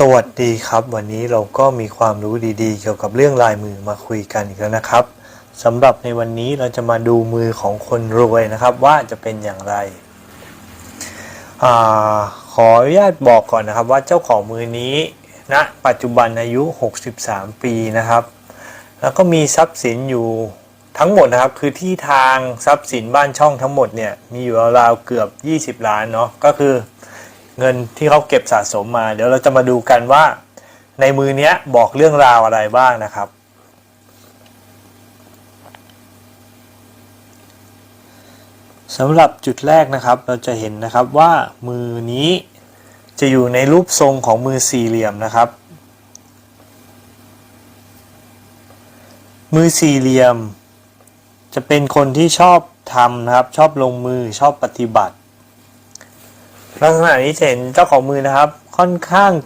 สวัสดีครับ วันนี้เราก็มีความรู้ดีๆ เกี่ยวกับเรื่องลายมือมาคุยกันอีกแล้วนะครับสำหรับในวันนี้เราจะมาดูมือของคนรวยนะครับ ว่าจะเป็นอย่างไรอขออนุญาตบอกก่อนนะครับ ว่าเจ้าของมือนี้ณนะปัจจุบันอายุ 63 ปีนะครับ แล้วก็มีทรัพย์สินอยู่ทั้งหมดนะครับ คือที่ทางทรัพย์สินบ้านช่องทั้งหมดเนี่ยมีอยู่ราวๆเกือบ 20 ล้านเนาะก็คือ เงินที่เขาเก็บสะสมมา เดี๋ยวเราจะมาดูกันว่า ในมือเนี้ยบอกเรื่องราวอะไรบ้างนะครับ สำหรับจุดแรกนะครับเราจะเห็นนะครับว่ามือนี้จะอยู่ในรูปทรงของมือสี่เหลี่ยมนะครับ มือสี่เหลี่ยม จะเป็นคนที่ชอบทำนะครับ ชอบลงมือชอบปฏิบัติ ลักษณะนี้จะเห็นเจ้าของมือนะครับ ค่อนข้าง